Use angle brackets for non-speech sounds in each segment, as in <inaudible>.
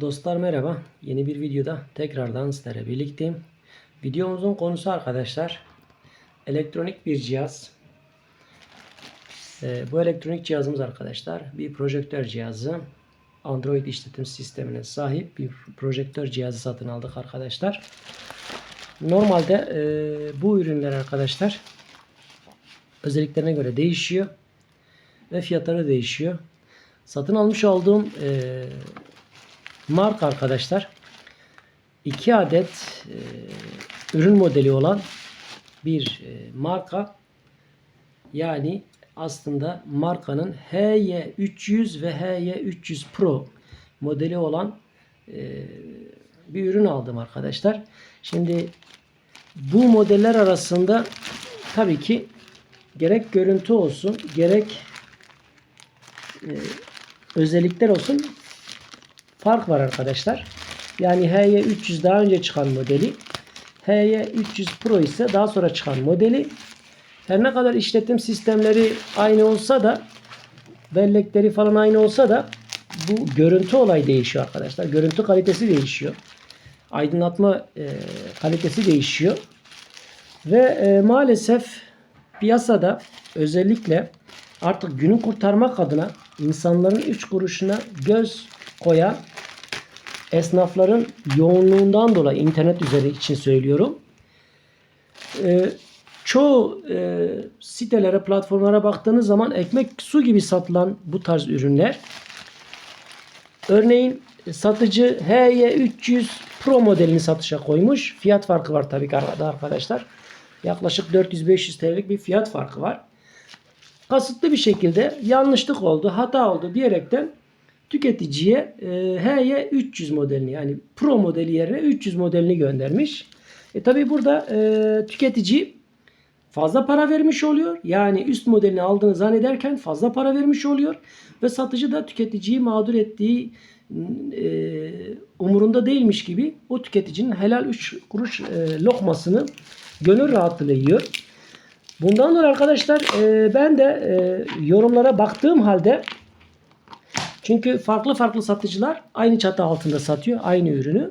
Dostlar merhaba. Yeni bir videoda tekrardan sizlerle birlikteyim. Videomuzun konusu arkadaşlar elektronik bir cihaz. Ee, bu elektronik cihazımız arkadaşlar bir projektör cihazı. Android işletim sistemine sahip bir projektör cihazı satın aldık arkadaşlar. Normalde e, bu ürünler arkadaşlar özelliklerine göre değişiyor ve fiyatları değişiyor. Satın almış olduğum e, marka arkadaşlar 2 adet e, ürün modeli olan bir e, marka yani aslında markanın HY300 ve HY300 Pro modeli olan e, bir ürün aldım arkadaşlar. Şimdi bu modeller arasında tabii ki gerek görüntü olsun gerek e, özellikler olsun fark var arkadaşlar. Yani HY300 daha önce çıkan modeli. HY300 Pro ise daha sonra çıkan modeli. Her ne kadar işletim sistemleri aynı olsa da bellekleri falan aynı olsa da bu görüntü olay değişiyor arkadaşlar. Görüntü kalitesi değişiyor. Aydınlatma e, kalitesi değişiyor. Ve e, maalesef piyasada özellikle artık günü kurtarmak adına insanların 3 kuruşuna göz koyan esnafların yoğunluğundan dolayı internet üzeri için söylüyorum. Ee, çoğu e, sitelere, platformlara baktığınız zaman ekmek su gibi satılan bu tarz ürünler. Örneğin satıcı HY300 Pro modelini satışa koymuş. Fiyat farkı var tabii ki arkadaşlar. Yaklaşık 400-500 TL'lik bir fiyat farkı var. Kasıtlı bir şekilde yanlışlık oldu, hata oldu diyerekten tüketiciye e, HY300 modelini yani Pro modeli yerine 300 modelini göndermiş. E tabi burada e, tüketici fazla para vermiş oluyor. Yani üst modelini aldığını zannederken fazla para vermiş oluyor. Ve satıcı da tüketiciyi mağdur ettiği e, umurunda değilmiş gibi o tüketicinin helal 3 kuruş e, lokmasını gönül rahatlığı yiyor. Bundan dolayı arkadaşlar e, ben de e, yorumlara baktığım halde çünkü farklı farklı satıcılar aynı çatı altında satıyor aynı ürünü.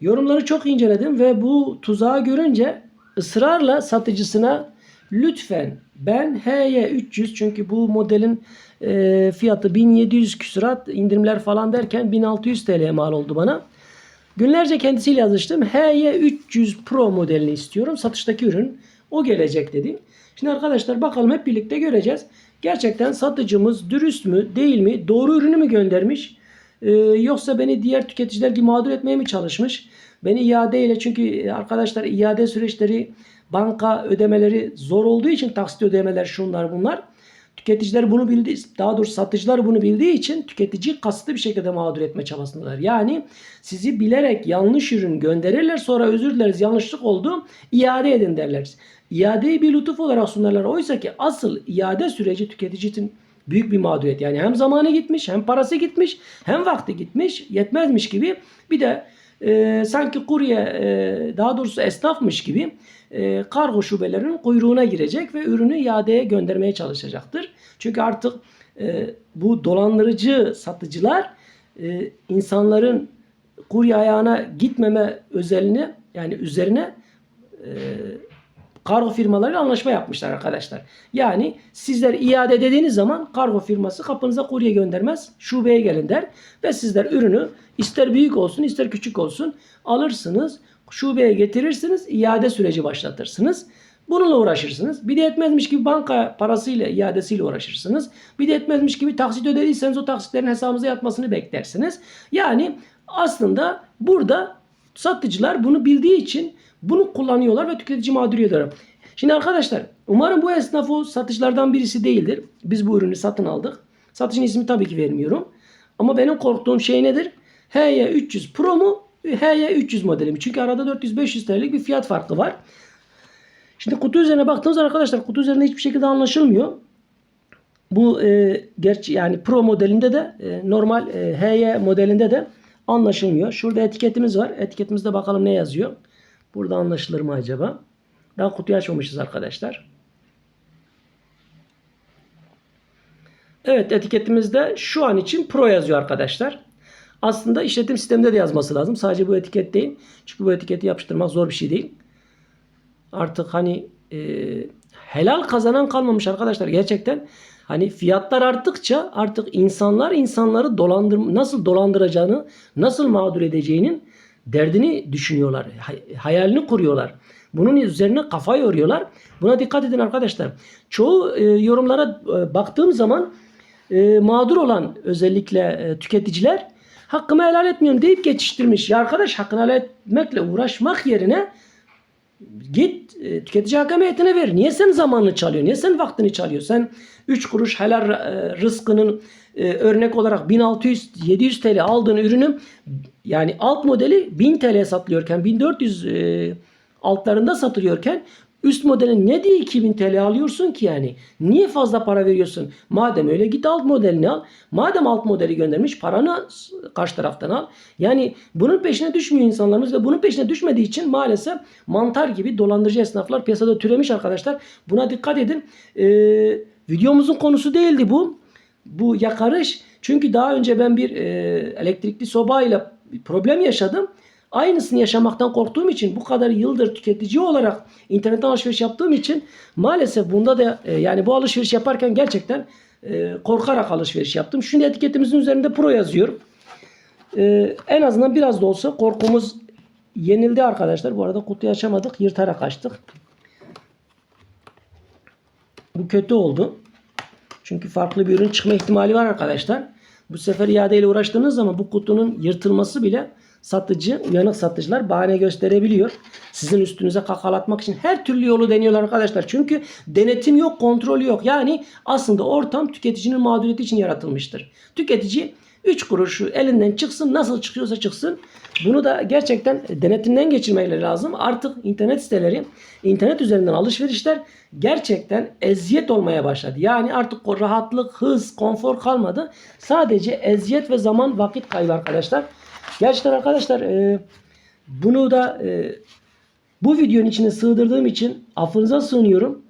Yorumları çok inceledim ve bu tuzağı görünce ısrarla satıcısına lütfen ben HY300 çünkü bu modelin e, fiyatı 1700 küsurat indirimler falan derken 1600 TL mal oldu bana. Günlerce kendisiyle yazıştım. HY300 Pro modelini istiyorum. Satıştaki ürün o gelecek dedi. Şimdi arkadaşlar bakalım hep birlikte göreceğiz. Gerçekten satıcımız dürüst mü değil mi? Doğru ürünü mü göndermiş? Ee, yoksa beni diğer tüketiciler gibi mağdur etmeye mi çalışmış? Beni iadeyle çünkü arkadaşlar iade süreçleri banka ödemeleri zor olduğu için taksit ödemeler şunlar bunlar. Tüketiciler bunu bildiği, daha doğrusu satıcılar bunu bildiği için tüketici kasıtlı bir şekilde mağdur etme çabasındalar. Yani sizi bilerek yanlış ürün gönderirler sonra özür dileriz yanlışlık oldu iade edin derler. İadeyi bir lütuf olarak sunarlar. Oysa ki asıl iade süreci tüketici için büyük bir mağduriyet. Yani hem zamanı gitmiş hem parası gitmiş hem vakti gitmiş yetmezmiş gibi bir de e, sanki kurye e, daha doğrusu esnafmış gibi e, kargo şubelerinin kuyruğuna girecek ve ürünü iadeye göndermeye çalışacaktır. Çünkü artık e, bu dolandırıcı satıcılar e, insanların kurye ayağına gitmeme özelini yani üzerine e, kargo firmalarıyla anlaşma yapmışlar arkadaşlar. Yani sizler iade dediğiniz zaman kargo firması kapınıza kurye göndermez. Şubeye gelin der ve sizler ürünü ister büyük olsun ister küçük olsun alırsınız. Şubeye getirirsiniz. iade süreci başlatırsınız. Bununla uğraşırsınız. Bir de etmezmiş gibi banka parasıyla iadesiyle uğraşırsınız. Bir de etmezmiş gibi taksit ödediyseniz o taksitlerin hesabınıza yatmasını beklersiniz. Yani aslında burada satıcılar bunu bildiği için bunu kullanıyorlar ve tüketici mağdur. Şimdi arkadaşlar umarım bu esnaf o satıcılardan birisi değildir. Biz bu ürünü satın aldık. Satıcının ismi tabii ki vermiyorum. Ama benim korktuğum şey nedir? HY300 Pro mu? HY300 modeli mi? Çünkü arada 400-500 TL'lik bir fiyat farkı var. Şimdi kutu üzerine baktığımız arkadaşlar kutu üzerinde hiçbir şekilde anlaşılmıyor. Bu e, gerçi yani Pro modelinde de e, normal e, HY modelinde de anlaşılmıyor. Şurada etiketimiz var. Etiketimizde bakalım ne yazıyor. Burada anlaşılır mı acaba? Daha kutuyu açmamışız arkadaşlar. Evet etiketimizde şu an için Pro yazıyor arkadaşlar. Aslında işletim sisteminde de yazması lazım. Sadece bu etiket değil. Çünkü bu etiketi yapıştırmak zor bir şey değil. Artık hani e, helal kazanan kalmamış arkadaşlar. Gerçekten hani fiyatlar arttıkça artık insanlar insanları dolandır nasıl dolandıracağını, nasıl mağdur edeceğinin derdini düşünüyorlar. hay- hayalini kuruyorlar. Bunun üzerine kafa yoruyorlar. Buna dikkat edin arkadaşlar. Çoğu e, yorumlara e, baktığım zaman e, mağdur olan özellikle e, tüketiciler hakkımı helal etmiyorum deyip geçiştirmiş. Ya arkadaş hakkını helal etmekle uğraşmak yerine Git e, tüketici hakimiyetine ver. Niye sen zamanını çalıyor? Niye sen vaktini çalıyor? Sen 3 kuruş helal e, rızkının e, örnek olarak 1600-700 TL aldığın ürünün yani alt modeli 1000 TL satılıyorken 1400 e, altlarında satılıyorken üst modelin ne diye 2000 TL alıyorsun ki yani? Niye fazla para veriyorsun? Madem öyle git alt modelini al. Madem alt modeli göndermiş paranı karşı taraftan al. Yani bunun peşine düşmüyor insanlarımız ve bunun peşine düşmediği için maalesef mantar gibi dolandırıcı esnaflar piyasada türemiş arkadaşlar. Buna dikkat edin. Ee, videomuzun konusu değildi bu. Bu yakarış. Çünkü daha önce ben bir e, elektrikli sobayla bir problem yaşadım. Aynısını yaşamaktan korktuğum için bu kadar yıldır tüketici olarak internetten alışveriş yaptığım için maalesef bunda da e, yani bu alışveriş yaparken gerçekten e, korkarak alışveriş yaptım. Şimdi etiketimizin üzerinde pro yazıyor. E, en azından biraz da olsa korkumuz yenildi arkadaşlar. Bu arada kutuyu açamadık. Yırtarak açtık. Bu kötü oldu. Çünkü farklı bir ürün çıkma ihtimali var arkadaşlar. Bu sefer iadeyle uğraştığınız zaman bu kutunun yırtılması bile satıcı, uyanık satıcılar bahane gösterebiliyor. Sizin üstünüze kakalatmak için her türlü yolu deniyorlar arkadaşlar. Çünkü denetim yok, kontrol yok. Yani aslında ortam tüketicinin mağduriyeti için yaratılmıştır. Tüketici 3 kuruşu elinden çıksın nasıl çıkıyorsa çıksın. Bunu da gerçekten denetimden geçirmeleri lazım. Artık internet siteleri, internet üzerinden alışverişler gerçekten eziyet olmaya başladı. Yani artık o rahatlık, hız, konfor kalmadı. Sadece eziyet ve zaman vakit kaybı arkadaşlar. Gerçekten arkadaşlar e, bunu da e, bu videonun içine sığdırdığım için affınıza sığınıyorum.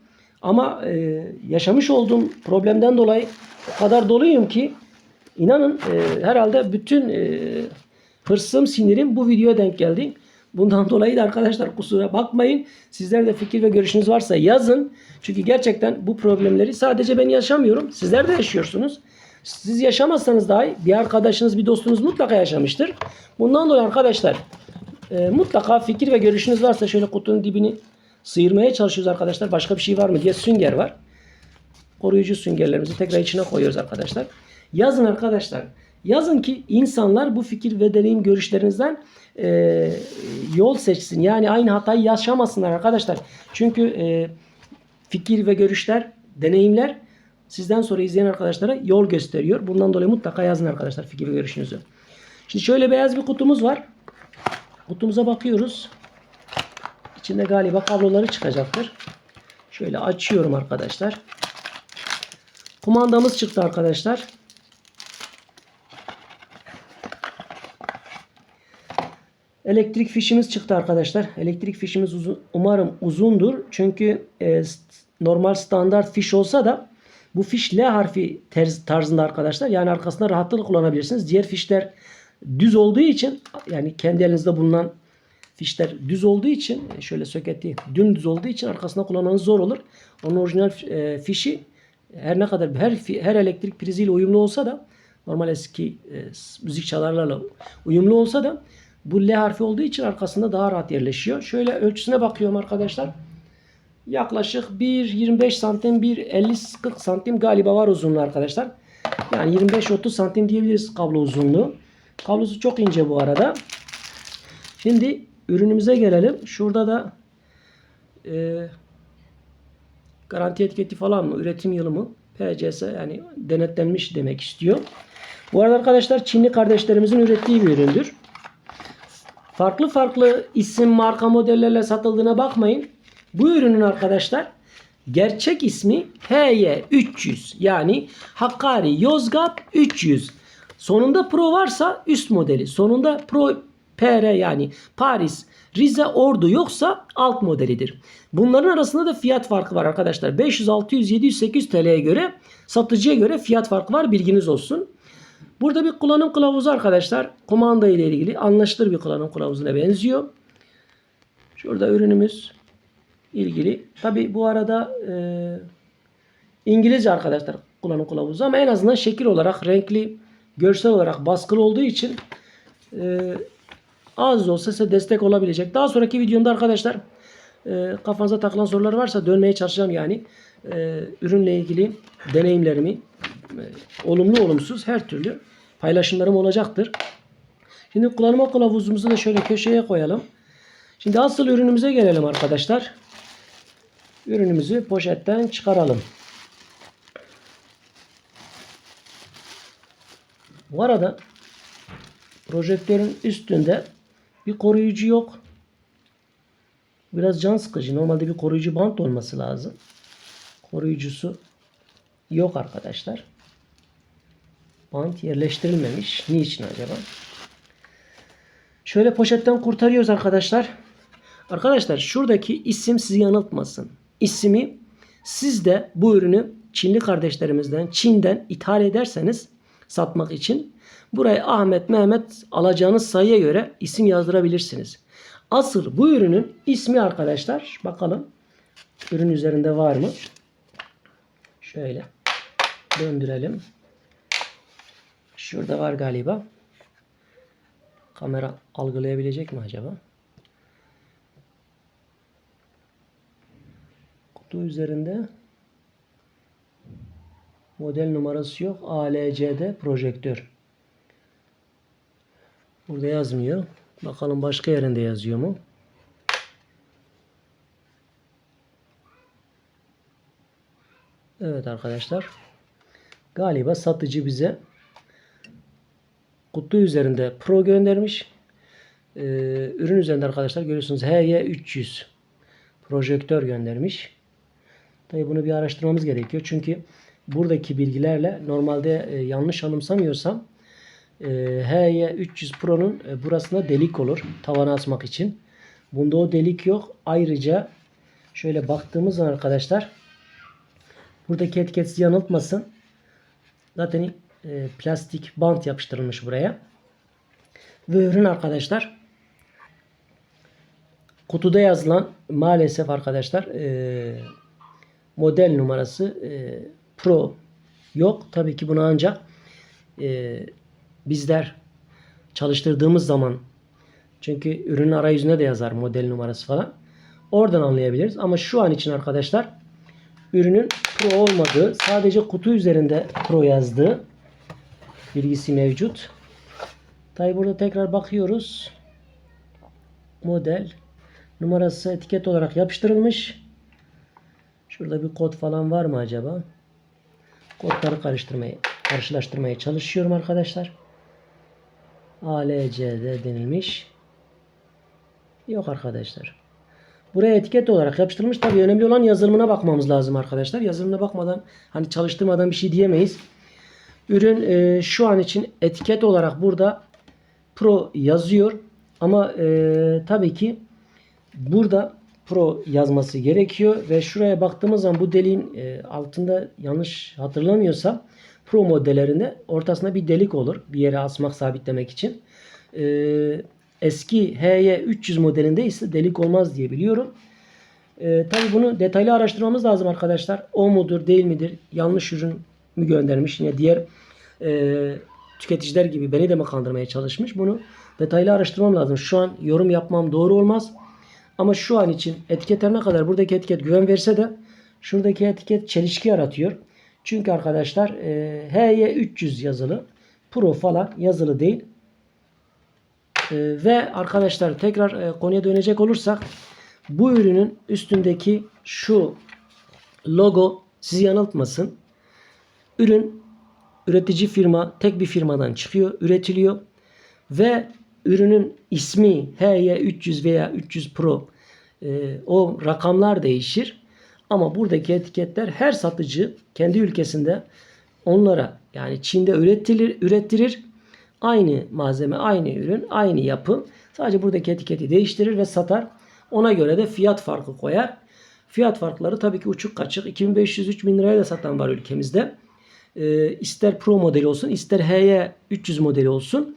Ama e, yaşamış olduğum problemden dolayı o kadar doluyum ki inanın e, herhalde bütün e, hırsım, sinirim bu videoya denk geldi. Bundan <laughs> dolayı da arkadaşlar kusura bakmayın. Sizler de fikir ve görüşünüz varsa yazın. Çünkü gerçekten bu problemleri sadece ben yaşamıyorum. Sizler de yaşıyorsunuz. Siz yaşamazsanız dahi bir arkadaşınız, bir dostunuz mutlaka yaşamıştır. Bundan dolayı arkadaşlar e, mutlaka fikir ve görüşünüz varsa şöyle kutunun dibini sıyırmaya çalışıyoruz arkadaşlar. Başka bir şey var mı diye sünger var. Koruyucu süngerlerimizi tekrar içine koyuyoruz arkadaşlar. Yazın arkadaşlar. Yazın ki insanlar bu fikir ve deneyim görüşlerinizden e, yol seçsin. Yani aynı hatayı yaşamasınlar arkadaşlar. Çünkü e, fikir ve görüşler, deneyimler sizden sonra izleyen arkadaşlara yol gösteriyor. Bundan dolayı mutlaka yazın arkadaşlar fikir ve görüşünüzü. Şimdi şöyle beyaz bir kutumuz var. Kutumuza bakıyoruz. İçinde galiba kabloları çıkacaktır. Şöyle açıyorum arkadaşlar. Kumandamız çıktı arkadaşlar. Elektrik fişimiz çıktı arkadaşlar. Elektrik fişimiz uzun, umarım uzundur. Çünkü e, normal standart fiş olsa da bu fiş L harfi terz, tarzında arkadaşlar. Yani arkasında rahatlıkla kullanabilirsiniz. Diğer fişler düz olduğu için yani kendi elinizde bulunan fişler düz olduğu için e, şöyle soketi dümdüz olduğu için arkasında kullanmanız zor olur. Onun orijinal e, fişi her ne kadar her her elektrik priziyle uyumlu olsa da normal eski e, müzik çalarlarla uyumlu olsa da bu L harfi olduğu için arkasında daha rahat yerleşiyor. Şöyle ölçüsüne bakıyorum arkadaşlar. Yaklaşık 1.25 santim 1.50-40 santim galiba var uzunluğu arkadaşlar. Yani 25-30 santim diyebiliriz kablo uzunluğu. Kablosu çok ince bu arada. Şimdi ürünümüze gelelim. Şurada da e, garanti etiketi falan mı? Üretim yılı mı? PCS yani denetlenmiş demek istiyor. Bu arada arkadaşlar Çinli kardeşlerimizin ürettiği bir üründür. Farklı farklı isim, marka modellerle satıldığına bakmayın. Bu ürünün arkadaşlar gerçek ismi HY300 yani Hakkari Yozgat 300. Sonunda Pro varsa üst modeli. Sonunda Pro PR yani Paris, Rize, Ordu yoksa alt modelidir. Bunların arasında da fiyat farkı var arkadaşlar. 500, 600, 700, 800 TL'ye göre satıcıya göre fiyat farkı var bilginiz olsun. Burada bir kullanım kılavuzu arkadaşlar. Kumanda ile ilgili anlaşılır bir kullanım kılavuzuna benziyor. Şurada ürünümüz ilgili. Tabi bu arada e, İngilizce arkadaşlar kullanım kılavuzu ama en azından şekil olarak renkli, görsel olarak baskılı olduğu için e, az olsa size destek olabilecek. Daha sonraki videomda arkadaşlar e, kafanıza takılan sorular varsa dönmeye çalışacağım yani. E, ürünle ilgili deneyimlerimi olumlu olumsuz her türlü paylaşımlarım olacaktır. Şimdi kullanma kılavuzumuzu da şöyle köşeye koyalım. Şimdi asıl ürünümüze gelelim arkadaşlar. Ürünümüzü poşetten çıkaralım. Bu arada projektörün üstünde bir koruyucu yok. Biraz can sıkıcı. Normalde bir koruyucu bant olması lazım. Koruyucusu yok arkadaşlar. Bant yerleştirilmemiş. Niçin acaba? Şöyle poşetten kurtarıyoruz arkadaşlar. Arkadaşlar şuradaki isim sizi yanıltmasın. İsmi siz de bu ürünü Çinli kardeşlerimizden Çin'den ithal ederseniz satmak için buraya Ahmet Mehmet alacağınız sayıya göre isim yazdırabilirsiniz. Asıl bu ürünün ismi arkadaşlar bakalım ürün üzerinde var mı? Şöyle döndürelim. Şurada var galiba. Kamera algılayabilecek mi acaba? Kutu üzerinde model numarası yok. ALCD projektör. Burada yazmıyor. Bakalım başka yerinde yazıyor mu? Evet arkadaşlar. Galiba satıcı bize kutu üzerinde Pro göndermiş. Ee, ürün üzerinde arkadaşlar görüyorsunuz HY300 projektör göndermiş. Tabi bunu bir araştırmamız gerekiyor. Çünkü buradaki bilgilerle normalde e, yanlış anımsamıyorsam e, HY300 Pro'nun e, burasında delik olur. Tavana asmak için. Bunda o delik yok. Ayrıca şöyle baktığımız zaman arkadaşlar buradaki etiket sizi yanıltmasın. Zaten e, plastik bant yapıştırılmış buraya. Ve ürün arkadaşlar kutuda yazılan maalesef arkadaşlar e, model numarası e, Pro yok. Tabii ki bunu ancak e, bizler çalıştırdığımız zaman çünkü ürünün arayüzüne de yazar model numarası falan. Oradan anlayabiliriz. Ama şu an için arkadaşlar ürünün Pro olmadığı sadece kutu üzerinde Pro yazdığı bilgisi mevcut. Tabi burada tekrar bakıyoruz. Model numarası etiket olarak yapıştırılmış. Şurada bir kod falan var mı acaba? Kodları karıştırmaya, karşılaştırmaya çalışıyorum arkadaşlar. ALCD denilmiş. Yok arkadaşlar. Buraya etiket olarak yapıştırılmış. Tabii önemli olan yazılımına bakmamız lazım arkadaşlar. Yazılımına bakmadan hani çalıştırmadan bir şey diyemeyiz. Ürün e, şu an için etiket olarak burada Pro yazıyor. Ama e, tabii ki burada Pro yazması gerekiyor ve şuraya baktığımız zaman bu deliğin e, altında yanlış hatırlamıyorsam Pro modellerinde ortasında bir delik olur. Bir yere asmak sabitlemek için. E, eski HY300 modelinde ise delik olmaz diye biliyorum. E, tabii bunu detaylı araştırmamız lazım arkadaşlar. O mudur değil midir? Yanlış ürün mü göndermiş? Yine diğer e, tüketiciler gibi beni de mi kandırmaya çalışmış? Bunu detaylı araştırmam lazım. Şu an yorum yapmam doğru olmaz. Ama şu an için etiketler ne kadar buradaki etiket güven verse de şuradaki etiket çelişki yaratıyor. Çünkü arkadaşlar e, HY300 yazılı. Pro falan yazılı değil. E, ve arkadaşlar tekrar e, konuya dönecek olursak bu ürünün üstündeki şu logo sizi yanıltmasın. Ürün üretici firma tek bir firmadan çıkıyor, üretiliyor ve ürünün ismi HY300 veya 300 Pro e, o rakamlar değişir. Ama buradaki etiketler her satıcı kendi ülkesinde onlara yani Çin'de üretilir, ürettirir. Aynı malzeme, aynı ürün, aynı yapı. Sadece buradaki etiketi değiştirir ve satar. Ona göre de fiyat farkı koyar. Fiyat farkları tabii ki uçuk kaçık. 2500-3000 liraya da satan var ülkemizde. E, ister Pro modeli olsun ister HY 300 modeli olsun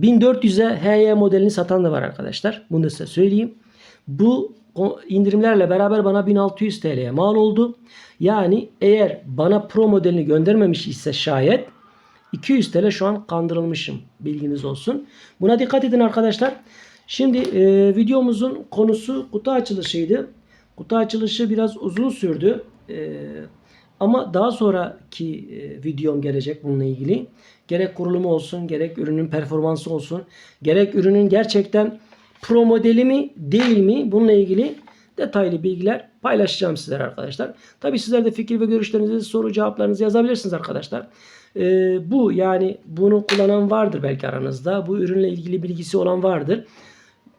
1400'e HY modelini satan da var arkadaşlar. Bunu da size söyleyeyim. Bu indirimlerle beraber bana 1600 TL'ye mal oldu. Yani eğer bana Pro modelini göndermemiş ise şayet 200 TL şu an kandırılmışım. Bilginiz olsun. Buna dikkat edin arkadaşlar. Şimdi e, videomuzun konusu kutu açılışıydı. Kutu açılışı biraz uzun sürdü. E, ama daha sonraki e, videom gelecek bununla ilgili. Gerek kurulumu olsun, gerek ürünün performansı olsun, gerek ürünün gerçekten pro modeli mi değil mi bununla ilgili detaylı bilgiler paylaşacağım sizlere arkadaşlar. Tabi sizler de fikir ve görüşlerinizi, soru cevaplarınızı yazabilirsiniz arkadaşlar. Ee, bu yani bunu kullanan vardır belki aranızda. Bu ürünle ilgili bilgisi olan vardır.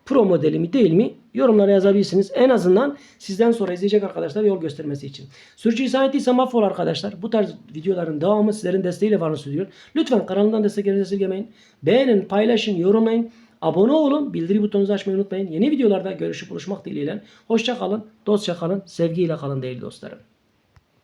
Pro modeli mi değil mi? Yorumlara yazabilirsiniz. En azından sizden sonra izleyecek arkadaşlar yol göstermesi için. Sürücü ettiysem mahvol arkadaşlar. Bu tarz videoların devamı sizlerin desteğiyle varını sürüyor. Lütfen kanalımdan desteklerinizi esirgemeyin. Beğenin, paylaşın, yorumlayın. Abone olun. Bildiri butonunuzu açmayı unutmayın. Yeni videolarda görüşüp buluşmak dileğiyle. Hoşça kalın, dostça kalın, sevgiyle kalın değerli dostlarım.